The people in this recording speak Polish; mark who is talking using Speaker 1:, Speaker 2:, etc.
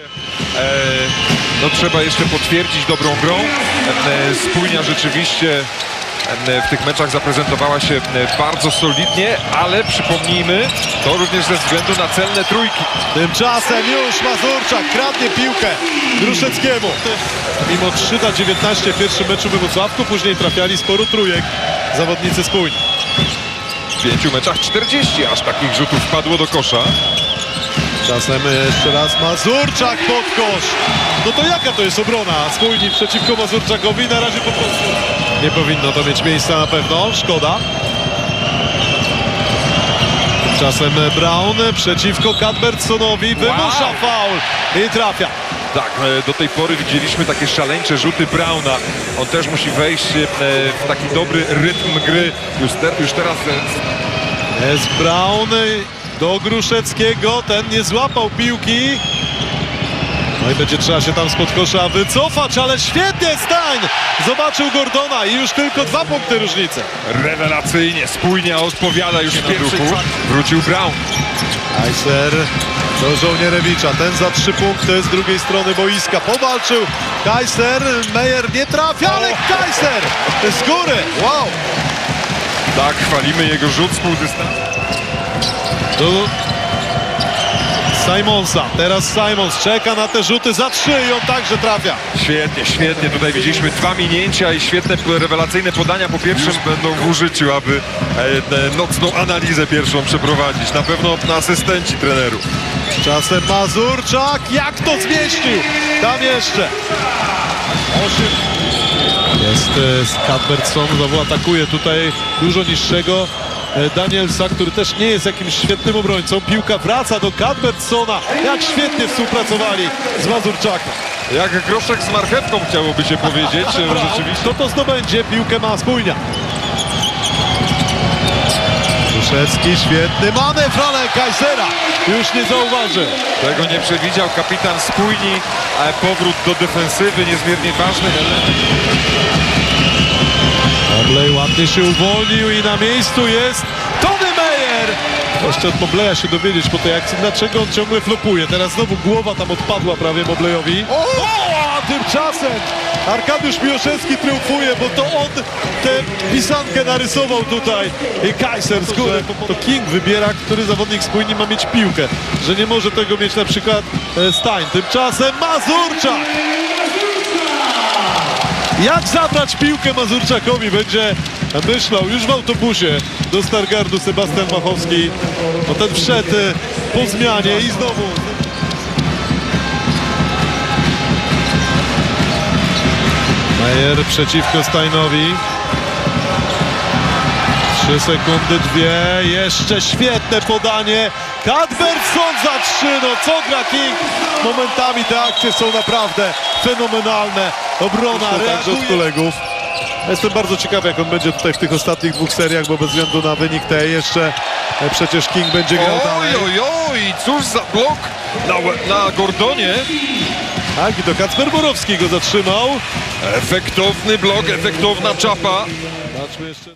Speaker 1: E, no trzeba jeszcze potwierdzić dobrą grą. E, spójnia rzeczywiście e, w tych meczach zaprezentowała się bardzo solidnie, ale przypomnijmy, to również ze względu na celne trójki.
Speaker 2: Tymczasem już Mazurczak kradnie piłkę Gruszeckiemu. Mimo 3 na 19 w pierwszym meczu we Wrocławku, później trafiali sporo trójek zawodnicy spójni.
Speaker 1: W pięciu meczach 40 aż takich rzutów wpadło do kosza.
Speaker 2: Czasem jeszcze raz Mazurczak pod kosz. No to jaka to jest obrona spójni przeciwko Mazurczakowi? Na razie po prostu nie powinno to mieć miejsca na pewno. Szkoda. Tymczasem Brown przeciwko Cadbertsonowi wymusza
Speaker 1: Wow.
Speaker 2: faul i trafia.
Speaker 1: Tak, e, do tej pory widzieliśmy takie szaleńcze rzuty Brauna. On też musi wejść e, w taki dobry rytm gry. Już, te, już teraz e,
Speaker 2: Jest Brown do Gruszeckiego. Ten nie złapał piłki. No i będzie trzeba się tam spod kosza wycofać, ale świetnie Stań! Zobaczył Gordona i już tylko dwa punkty różnicy.
Speaker 1: rewelacyjnie, spójnie odpowiada już w pierwszym Wrócił Brown.
Speaker 2: Kaiser do Żołnierewicza. Ten za trzy punkty z drugiej strony boiska. Powalczył Kaiser. Meyer nie trafia, ale Kaiser z góry. Wow!
Speaker 1: Tak, chwalimy jego rzut z półdystansu.
Speaker 2: Do Simonsa. Teraz Simons czeka na te rzuty za trzy i on także trafia.
Speaker 1: Świetnie, świetnie. Tutaj widzieliśmy dwa minięcia i świetne, rewelacyjne podania po pierwszym będą w użyciu, aby e, tę nocną analizę pierwszą przeprowadzić. Na pewno asystenci trenerów.
Speaker 2: Czasem Mazurczak. Jak to zmieścił? Tam jeszcze. Osiem. Jest e, Cadbertson. Znowu atakuje tutaj dużo niższego e, Danielsa, który też nie jest jakimś świetnym obrońcą. Piłka wraca do Cadbertsona. Jak świetnie współpracowali z Mazurczakiem.
Speaker 1: Jak groszek z marchewką chciałoby się powiedzieć, e, rzeczywiście.
Speaker 2: Kto to zdobędzie? Piłkę ma spójnia. Duszecki, świetny manewr, ale Kaisera już nie zauważy.
Speaker 1: Tego nie przewidział kapitan Spójni. e, Powrót do defensywy, niezmiernie ważny element.
Speaker 2: Mobley ładnie się uwolnił i na miejscu jest Tony Meyer. Jeszcze od Mobleya się dowiedzieć po tej akcji, dlaczego on ciągle flopuje. Teraz znowu głowa tam odpadła prawie Mobleyowi. O, a tymczasem Arkadiusz Miłoszewski triumfuje, bo to on tę pisankę narysował tutaj. I Kaiser z góry. To King wybiera, który zawodnik spójni ma mieć piłkę. Że nie może tego mieć na przykład e, Stein. Tymczasem Mazurczak. Jak zabrać piłkę Mazurczakowi będzie myślał już w autobusie do Stargardu Sebastian Machowski. No ten wszedł e, po zmianie i znowu. Meyer przeciwko Steinowi. Trzy sekundy, dwie. Jeszcze świetne podanie. Cadbertson za trzy. No co gra King? Momentami te akcje są naprawdę fenomenalne. Obrona także od kolegów. Jestem bardzo ciekawy, jak on będzie tutaj w tych ostatnich dwóch seriach, bo bez względu na wynik tej jeszcze e, przecież King będzie grał
Speaker 1: Oj,
Speaker 2: dalej.
Speaker 1: oj, oj, cóż za blok na, na Gordonie.
Speaker 2: Tak, i to Kacper Borowski go zatrzymał.
Speaker 1: Efektowny blok, efektowna czapa.
Speaker 2: Zobaczmy jeszcze.